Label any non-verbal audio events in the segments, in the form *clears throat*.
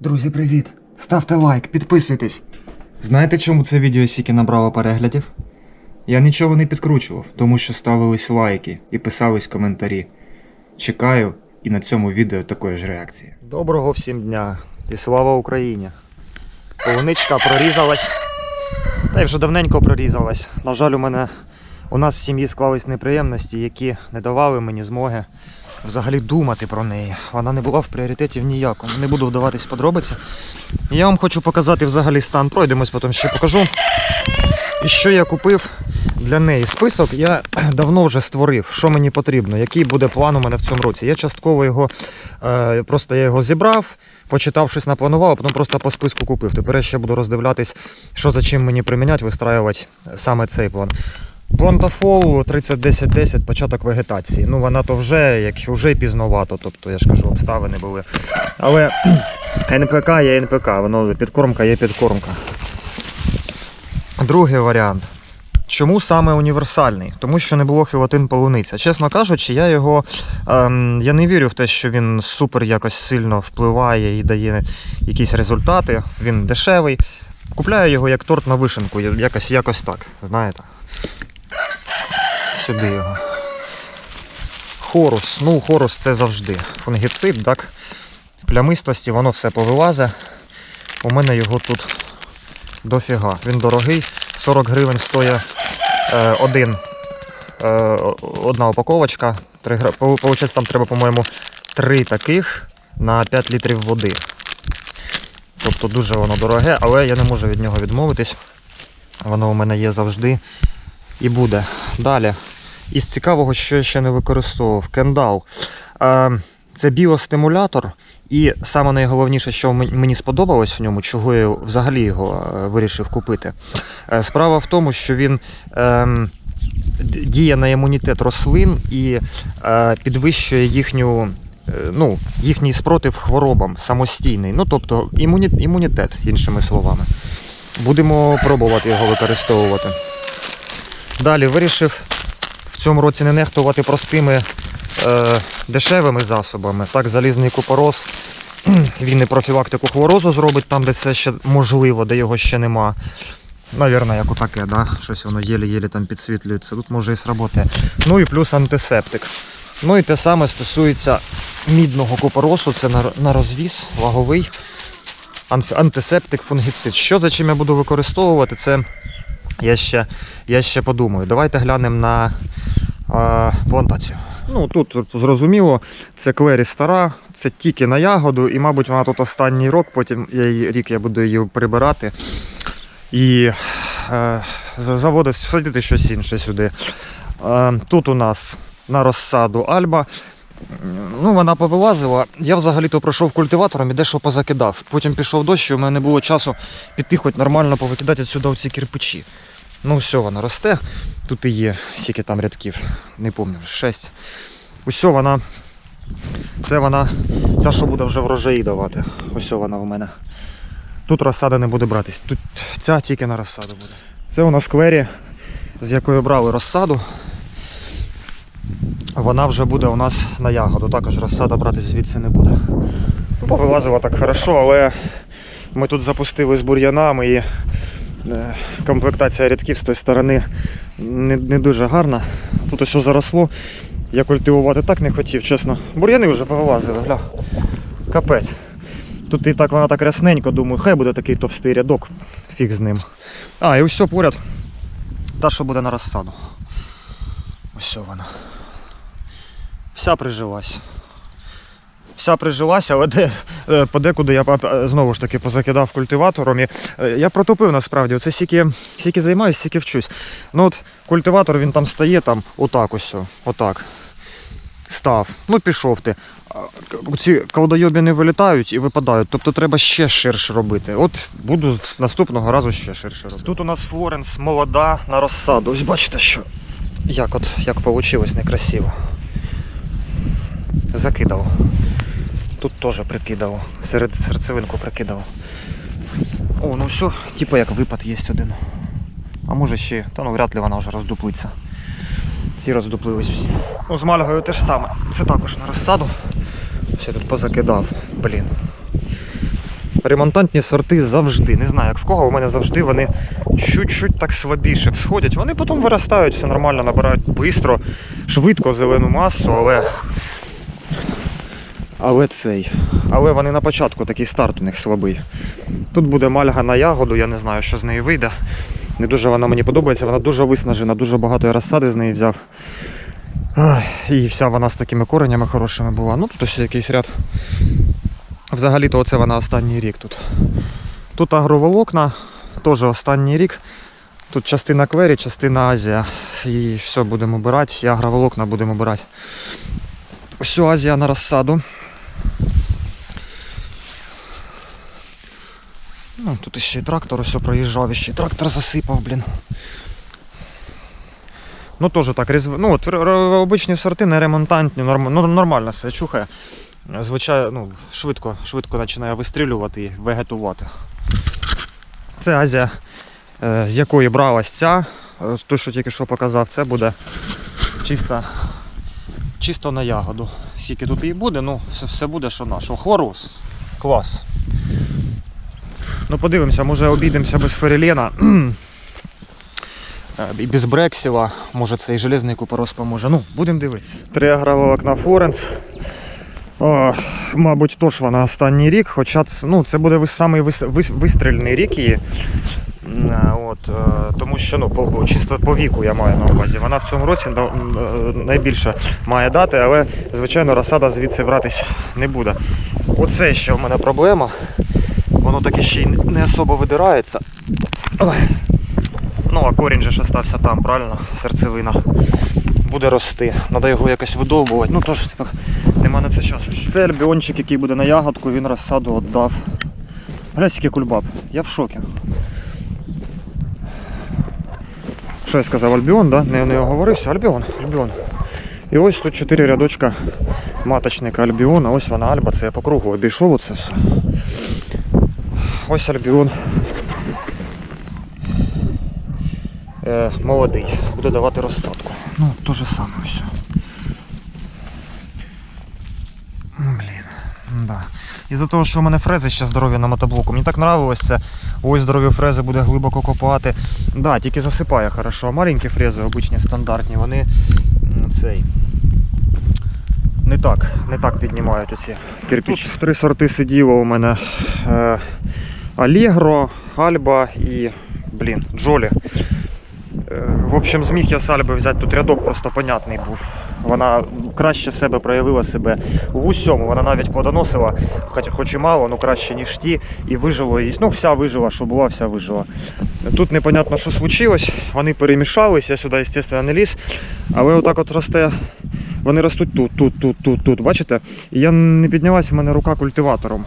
Друзі, привіт! Ставте лайк, підписуйтесь. Знаєте, чому це відео стільки набрало переглядів? Я нічого не підкручував, тому що ставились лайки і писались коментарі. Чекаю і на цьому відео такої ж реакції. Доброго всім дня і слава Україні. Полуничка прорізалась. Та й вже давненько прорізалась. На жаль, у мене у нас в сім'ї склались неприємності, які не давали мені змоги взагалі думати про неї. Вона не була в пріоритеті в ніякому. Не буду вдаватись в подробиці. Я вам хочу показати взагалі стан. Пройдемось, потім ще покажу. І що я купив для неї. Список я *clears throat* давно вже створив, що мені потрібно, який буде план у мене в цьому році. Я частково його е, просто я його зібрав, почитав щось напланував, а потім просто по списку купив. Тепер я ще буду роздивлятись, що за чим мені приміняти, вистраювати саме цей план. Плантафол 30-10-10, початок вегетації. Ну вона то вже, як вже пізновато, тобто я ж кажу, обставини були. Але *clears throat* НПК є НПК, воно підкормка є підкормка. Другий варіант. Чому саме універсальний? Тому що не було хилотин полуниця. Чесно кажучи, я його ем, я не вірю в те, що він супер якось сильно впливає і дає якісь результати. Він дешевий. Купляю його як торт на вишенку, якось, якось так, знаєте. Сюди його. Хорус. Ну, хорус це завжди. Фунгіцид, так? Плямистості, воно все повилазе. У мене його тут дофіга. Він дорогий. 40 гривень стоїть е, один, е, одна упаковочка. 3 Получається, там треба, по-моєму, 3 таких на 5 літрів води. Тобто дуже воно дороге, але я не можу від нього відмовитись. Воно у мене є завжди і буде. Далі. Із цікавого, що я ще не використовував, кендал. Е, це біостимулятор. І саме найголовніше, що мені сподобалось в ньому, чого я взагалі його е, вирішив купити. Е, Справа в тому, що він ем, діє на імунітет рослин і підвищує їхню. Ну, їхній спротив хворобам самостійний. Ну, тобто імуні, імунітет, іншими словами. Будемо пробувати його використовувати. Далі вирішив цьому році не нехтувати простими е, дешевими засобами. Так, залізний купорос, *clears throat* він і профілактику хворозу зробить там, де це ще можливо, де його ще нема. Навірно, як отаке, да? щось воно єлі-єлі там підсвітлюється. Тут може і сработає. Ну і плюс антисептик. Ну і те саме стосується мідного купоросу, це на, розвіз, ваговий. Антисептик, фунгіцид. Що за чим я буду використовувати, це я ще, я ще подумаю. Давайте глянемо на плантацію. Ну тут зрозуміло, це клері стара, це тільки на ягоду, і, мабуть, вона тут останній рок, потім я її, рік я буду її прибирати і е, за- заводити, садити щось інше сюди. Е, тут у нас на розсаду Альба. Ну, вона повилазила. Я взагалі-то пройшов культиватором і дещо позакидав. Потім пішов дощ, і у мене не було часу піти хоч нормально повикидати відсюди оці кирпичі. Ну, все, вона росте. Тут і є скільки там рядків, не пам'ятаю, вже шесть. Усьо вона. Це вона. Ця що буде вже врожаї давати. Ось вона в мене. Тут розсада не буде братись. Тут ця тільки на розсаду буде. Це у нас квері, з якої брали розсаду. Вона вже буде у нас на ягоду. Також розсада братись звідси не буде. Повилазила так хорошо, але ми тут запустили з бур'янами і комплектація рядків з тої сторони не, не дуже гарна. Тут ось заросло. Я культивувати так не хотів, чесно. Бур'яни вже повилазили, гля. Капець. Тут і так вона так рясненько, думаю, хай буде такий товстий рядок, фіг з ним. А, і ось поряд. Та, що буде на розсаду. Ось вона. Вся прижилась. Вся прижилася, але де, е, подекуди я е, знову ж таки позакидав культиватором. І, е, я протопив насправді. Оце стільки, стільки займаюся, стільки вчусь. Ну от культиватор він там стає, там отак ось, отак. Став. Ну пішов ти. Ці колдойобі не вилітають і випадають. Тобто треба ще ширше робити. От буду з наступного разу ще ширше робити. Тут у нас Флоренс молода на розсаду. Ось бачите, що як от як вийшло некрасиво. Закидав. Тут теж прикидав. Серед серцевинку прикидав. О, ну все, типу як випад є один. А може ще, та ну вряд ли вона вже роздуплиться. Ці роздуплились всі. Ну, з мальгою те ж саме. Це також на розсаду. Все тут позакидав. Блін. Ремонтантні сорти завжди. Не знаю, як в кого, у мене завжди вони чуть-чуть так слабіше всходять. Вони потім виростають, все нормально, набирають швидко, швидко зелену масу, але. Але цей. Але вони на початку такий старт у них слабий. Тут буде мальга на ягоду, я не знаю, що з неї вийде. Не дуже вона мені подобається, вона дуже виснажена, дуже багато я розсади з неї взяв. І вся вона з такими коренями хорошими була. Ну, тут ось якийсь ряд. Взагалі-то оце вона останній рік тут. Тут агроволокна, теж останній рік. Тут частина квері, частина Азія. І все будемо обирати, і агроволокна будемо обирати. Ось Азія на розсаду. Ну, тут ще й трактор ось проїжджав, і ще й трактор засипав, блін. Ну теж так, різв... ну, от, обичні сорти, не ремонтантні, норм... ну, нормально все чухає. Звичайно, ну, швидко, швидко починає вистрілювати і вегетувати. Це Азія, е, з якої бралась ця. Е, Той, що тільки що показав, це буде чисто, чисто на ягоду. Скільки тут і буде, ну все, все буде, що наше. Хлорус. Клас. Ну подивимося, може обійдемося без Ферелена. *clears throat* Е, І без Брексіла, може це і железний купорос поможе. Ну, будемо дивитися. Три агроволокна Флоренс. О, мабуть, тож вона останній рік, хоча це, ну, це буде самий вис, вис, вистрільний рік її. Е, От, е, тому що ну, по, чисто по віку я маю на увазі. Вона в цьому році е, найбільше має дати, але, звичайно, розсада звідси братись не буде. Оце ще в мене проблема. Воно таке ще й не особо видирається. Ну, а корінь же ж остався там, правильно? Серцевина. Буде рости. Треба його якось видовбувати. Ну тож, типу, нема на це часу. Це альбіончик, який буде на ягодку, він розсаду віддав. Глянь, який кульбаб. Я в шокі. Що я сказав, Альбіон, да? Не, не оговорився. Альбіон, Альбіон. І ось тут чотири рядочка маточника Альбіона. Ось вона Альба, це я по кругу обійшов оце все. Ось Альбіон. Е, молодий. Буде давати розсадку. Ну, то же саме все. Блін, да. Із-за того, що у мене фрези ще здорові на мотоблоку, мені так нравилось це. Ось здорові фрези буде глибоко копати. Да, тільки засипає хорошо. Маленькі фрези, обичні стандартні, вони цей. Не так, не так піднімають оці кирпичі. Тут три сорти сиділо у мене. Е, Allegro, Альба і, блін, Джолі. В общем, зміг я з Альби взяти тут рядок, просто понятний був. Вона краще себе проявила себе в усьому. Вона навіть плодоносила, хоч, хоч і мало, ну краще, ніж ті, і вижила. І, ну, вся вижила, що була, вся вижила. Тут непонятно, що случилось. Вони перемішались, я сюди, звісно, не ліз. Але отак от росте. Вони ростуть тут, тут, тут, тут, тут. Бачите? І я не піднялась, в мене рука культиватором.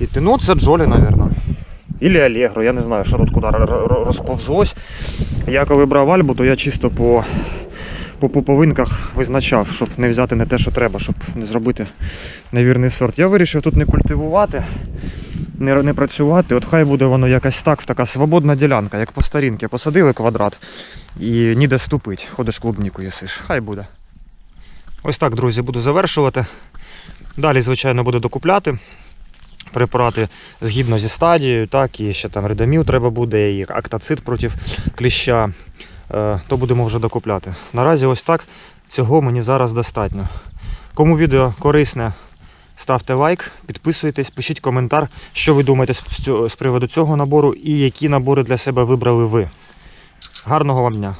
І ти, ну це Джолі, мабуть. Ілі Алегро, я не знаю, що тут куди розповзлось. Я коли брав альбу, то я чисто по, по пуповинках визначав, щоб не взяти не те, що треба, щоб не зробити невірний сорт. Я вирішив тут не культивувати, не, не працювати. От хай буде воно якась так, така свободна ділянка, як по старінки. Посадили квадрат і ніде ступить. Ходиш клубніку їсиш. Хай буде. Ось так, друзі, буду завершувати. Далі, звичайно, буду докупляти препарати згідно зі стадією, так, і ще там редаміл треба буде, і актацит проти кліща, е, то будемо вже докупляти. Наразі ось так, цього мені зараз достатньо. Кому відео корисне, ставте лайк, підписуйтесь, пишіть коментар, що ви думаєте з приводу цього набору і які набори для себе вибрали ви. Гарного вам дня!